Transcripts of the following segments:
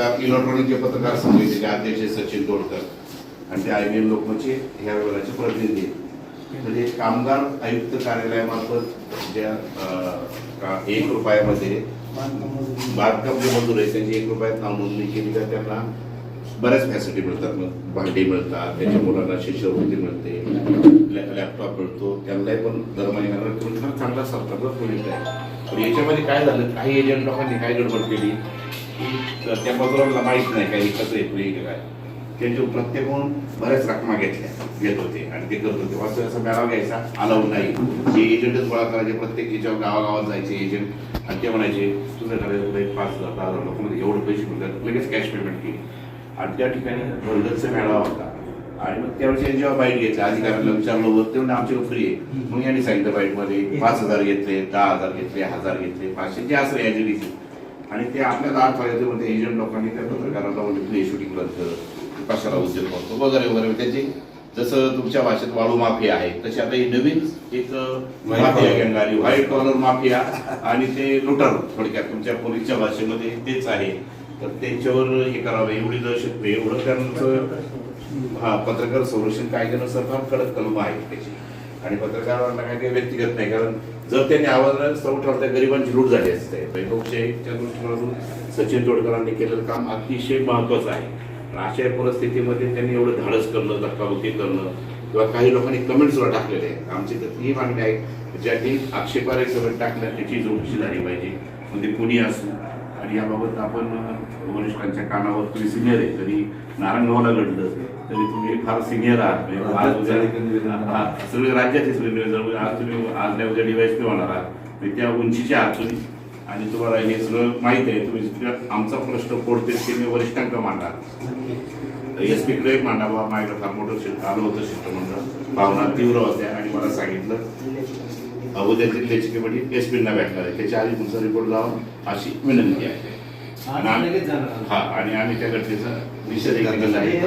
पत्रकार इलेक्ट्रॉनिकचे पत्रकार समितीचे अध्यक्ष सचिन तोडकर आणि ते आय बी एम लोकमतचे ह्या विभागाचे प्रतिनिधी म्हणजे कामगार आयुक्त कार्यालयामार्फत ज्या एक रुपयामध्ये बांधकाम जे मजूर आहे त्यांची एक रुपयात नाव नोंदणी केली तर त्यांना बऱ्याच फॅसिलिटी मिळतात. मग भांडी मिळतात त्याच्या मुलांना शिष्यवृत्ती मिळते लॅपटॉप मिळतो. त्यांनाही पण दर महिन्याला चांगला सरकारचा प्रोजेक्ट आहे. पण याच्यामध्ये काय झालं? काही एजंट लोकांनी काय गडबड केली? की तर त्या मजुरांना माहीत नाही काही कसं येत नाही काय. त्यांच्या प्रत्येकून बऱ्याच रकमा घेतल्या घेत होते आणि ते करत होते. वास्तव असा मेळावा घ्यायचा अलाउड नाही. जे एजंटच गोळा करायचे प्रत्येक याच्यावर गावागावात जायचे एजंट आणि ते म्हणायचे तुझ्याकडे पाच हजार दहा हजार लोकांमध्ये एवढे पैसे मिळतात. लगेच कॅश पेमेंट केली. आणि त्या ठिकाणी वर्गदचा मेळावा होता. आणि मग त्यावेळेस यांनी जेव्हा बाईट घ्यायचं अधिकाऱ्यांना विचारलं होतं तेव्हा आमचे फ्री आहे मग यांनी सांगितलं बाईटमध्ये पाच हजार घेतले दहा हजार घेतले हजार घेतले पाचशे जे असं याची आणि ते आपल्या दार फायदे मध्ये एजंट लोकांनी त्या पत्रकारांना म्हणजे प्ले शूटिंग करतं कशाला उद्योग करतो वगैरे वगैरे. त्याची जसं तुमच्या भाषेत वाळू माफिया आहे तशी आता ही नवीन एक माफिया. गँग आली व्हाईट कॉलर माफिया आणि ते लुटार थोडक्यात तुमच्या पोलीसच्या भाषेमध्ये तेच आहे. तर त्यांच्यावर हे करावं एवढी दहशत एवढं त्यांचं हा पत्रकार संरक्षण कायद्यानुसार फार कडक कलम आहे त्याची. आणि पत्रकारांना काही काही व्यक्तिगत नाही कारण जर त्यांनी आवाज सौ तर गरिबांची लूट झाली असते. वैभवशाहीच्या लोकशाहीच्या सचिन तोडकरांनी केलेलं काम अतिशय महत्वाचं आहे. अशा परिस्थितीमध्ये त्यांनी एवढं धाडस करणं धक्काबुक्की करणं किंवा काही लोकांनी कमेंट सुद्धा टाकलेले आहेत. आमची तर ही मागणी आहे ज्यांनी आक्षेपार्ह कमेंट टाकल्या त्याची चौकशी झाली पाहिजे. म्हणजे कुणी असू आणि याबाबत आपण वरिष्ठांच्या कानावर तुम्ही सिनियर आहे तरी नारायणगावला घडलं तरी तुम्ही फार सिनियर आहात. म्हणजे सगळे राज्याचे सगळे निवेदन आज तुम्ही आज नाही उद्या डिवाइस पी होणार आहात. म्हणजे त्या उंचीचे आहात तुम्ही आणि तुम्हाला हे सगळं माहीत आहे. तुम्ही आमचा प्रश्न कोणते ते मी वरिष्ठांक मांडा एस पी कडे मांडावा माझ्याकडे फार मोठं आलं होतं शिष्टमंडळ. भावना तीव्र होत्या आणि मला सांगितलं. अगोदर जिल्ह्याची कमिटी एस पीना भेटणार आहे. त्याच्या आधी तुमचा रिपोर्ट लावा अशी विनंती आहे. आणि आम्ही- हा आणि आम्ही त्या घटनेचा निषेध केलेला आहे हे.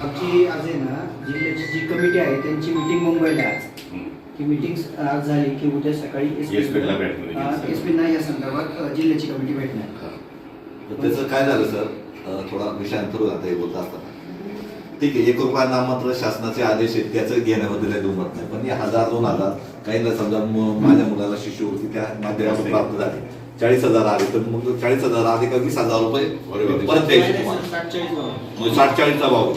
आमची आज आहे ना जिल्ह्याची जी कमिटी आहे त्यांची मीटिंग मुंबईला आहे मीटिंग आज झाली की उद्या सकाळी भेटणार या संदर्भात जिल्ह्याची कमिटी भेटणार. त्याचं काय झालं सर? थोडा विषयांतर आता हे बोलत असताना. ठीक आहे एक रुपया नाममात्र शासनाचे आदेश आहेत त्याचं घेण्याबद्दल काही दुमत नाही. पण हे हजार दोन हजार काहींना समजा माझ्या मुलाला शिष्यवृत्ती त्या माध्यमातून प्राप्त झाली. चाळीस हजार आले तर मग चाळीस हजार आले का वीस हजार रुपये. परत द्यायचे तुम्हाला. साठ चाळीसचा भाव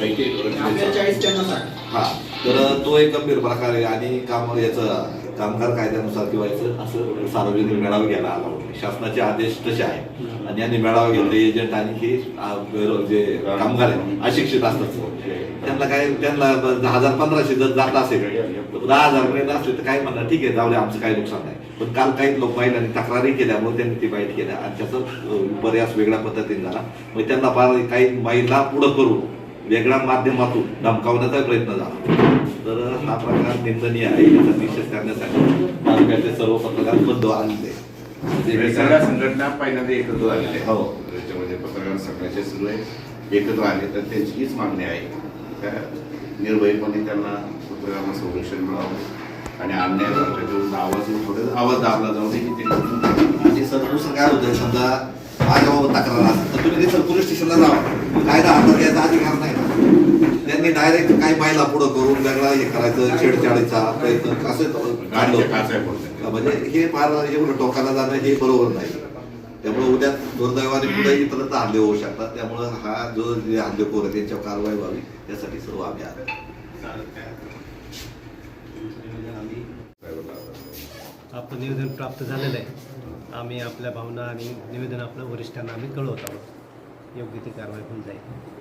हा तर तो एक गंभीर प्रकार आहे आणि काम याचं कामगार कायद्यानुसार किंवा असं सार्वजनिक मेळावा घ्यायला आला होता शासनाचे आदेश तसे आहेत. आणि यांनी मेळावा घेतले एजंट आणि हे जे कामगार आहेत अशिक्षित असतात. त्यांना काय त्यांना ब- हजार पंधराशे जर जात असेल दहा हजार पर्यंत असले तर काय म्हणणार ठीक आहे जाऊ दे आमचं काही नुकसान नाही. पण काल काही लोक महिलांनी तक्रारी केल्यामुळे त्यांनी ती बाईट केल्या आणि त्याचा बऱ्याच वेगळ्या पद्धतीने झाला. मग त्यांना फार काही महिला पुढं करून वेगळ्या माध्यमातून धमकावण्याचा प्रयत्न झाला. तर हा प्रकार निंदनीय आहे याचा निषेध करण्यासाठी तालुक्याचे सर्व पत्रकार बंद आलेले म्हणजे सगळ्या संघटना पहिल्यांदा एकत्र झालेल्या आहेत. हो. त्याच्यामध्ये पत्रकार सगळ्याचे सगळे एकत्र आले तर त्यांची हीच मागणी आहे. त्या निर्भयपणे त्यांना पत्रकारांना संरक्षण मिळावं आणि अन्याय विरुद्ध आवाज थोडं आवाज दाबला जाऊ दे की ते आणि सर दुसरं काय होतं? समजा माझ्या बाबत तक्रार असेल तर तुम्ही तिथं पोलीस स्टेशनला जावा. कायदा हातात घ्यायचा डायरेक्ट काही महिला पुढं करून वेगळा हे करायचं छेडछाडीचा प्रयत्न असं पडतात म्हणजे हे फार एवढं टोकाला जाणं हे बरोबर नाही. त्यामुळे उद्या दुर्दैवाने पुढे इतरत्र हल्ले होऊ शकतात. त्यामुळे हा जो जे हल्लेखोर आहे त्यांच्यावर कारवाई व्हावी यासाठी सर्व आम्ही आलो आपलं निवेदन प्राप्त झालेलं आहे. आम्ही आपल्या भावना आणि निवेदन आपलं वरिष्ठांना आम्ही कळवत आहोत. योग्य ती कारवाई होऊन जाईल.